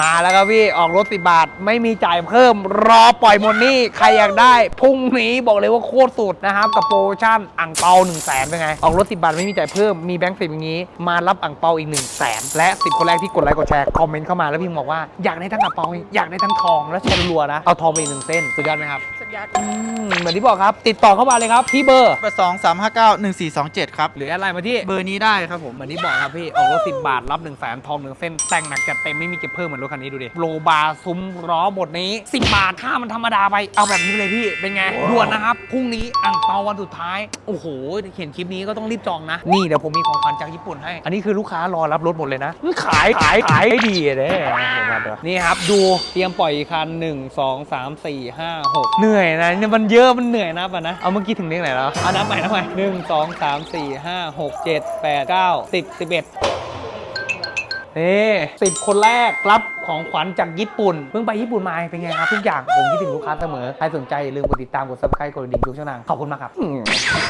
มาแล้วครับพี่ออกรถสิบาท ไม่มีจ่ายเพิ่ม รอปล่อยหมดนี่ใครอยากได้พรุ่งนี้บอกเลยว่าโคตรสุดนะครับ กับโปรโมชั่นอ่างเปา1 0 0 0 0แสนเป็นไง ออกรถสิบาทไม่มีจ่ายเพิ่มมีแบงค์สิบอย่างนี้ มารับอ่างเปาอีก1 0 0 0 0แสนและสิบคนแรกที่กดไลค์กดแชร์คอมเมนต์เข้ามาแล้วพี่บอกว่าอยากได้ทั้งอ่างเปาอยากได้ทั้งทองและแชร์รัวนะเอาทองไปอีกหนึ่งเส้นสุดยอดไหมครับ ดยอด อืมเหมือนที่บอกครับ ติดต่อเข้ามาเลยครับที่เบอร์ เบอร์สองสามห้าเก้าหนึ่งสี่สองเจ็ดครับ หรืออะไรมาที่เบอร์นี้ได้ครับผม เหมือนที่บอกครับพี่ ออกรถ10 บาท รับ1นึ่งแสนทองหนึ่งเส้น แต่งหนักจัดเต็ม ไม่มีเก็บเพิ่มเหมือนรถคันนี้ดูดิโลบาร์ซุ้มล้อหมดนี้ 10 บาทค่ามันธรรมดาไป เอาแบบนี้ไปเลยพี่ เป็นไง ด่วนนะครับ พรุ่งนี้อ่างเปาวันสุดท้าย โอ้โห เห็นคลิปนี้ก็ต้องรีบจองนะ นี่เดี๋ยวผมมีของขวัญจากญี่ปุ่นให้ อันนี้คือลูกค้ารอรับรถหมดเลยนะ ขาย ขาย ขายให้ดีเลยผมมาดูนี่ครับ ดู เตรียมปล่อยอีกคันหนึ่งสองสามสี่ห้าหกเหนื่อยนะเนี่ยมันเยอะมันเหนื่อยนะปะนะ เอาเมื่อกี้ถึงเลขไหนแล้วเอานับใหม่นับใหม่หนึ่งสองสามสี่ห้าหกเจ็ดแปดเก้าสิบสิบเอ็ดนี่สิบคนแรกรับของขวัญจากญี่ปุ่น เพิ่งไปญี่ปุ่นมาเป็นไงครับทุกอย่างผมคิดถึงลูกค้าเสมอ ใครสนใจอย่าลืมกดติดตามกด subscribe กดกระดิ่งทุกช่องทางขอบคุณมากครับ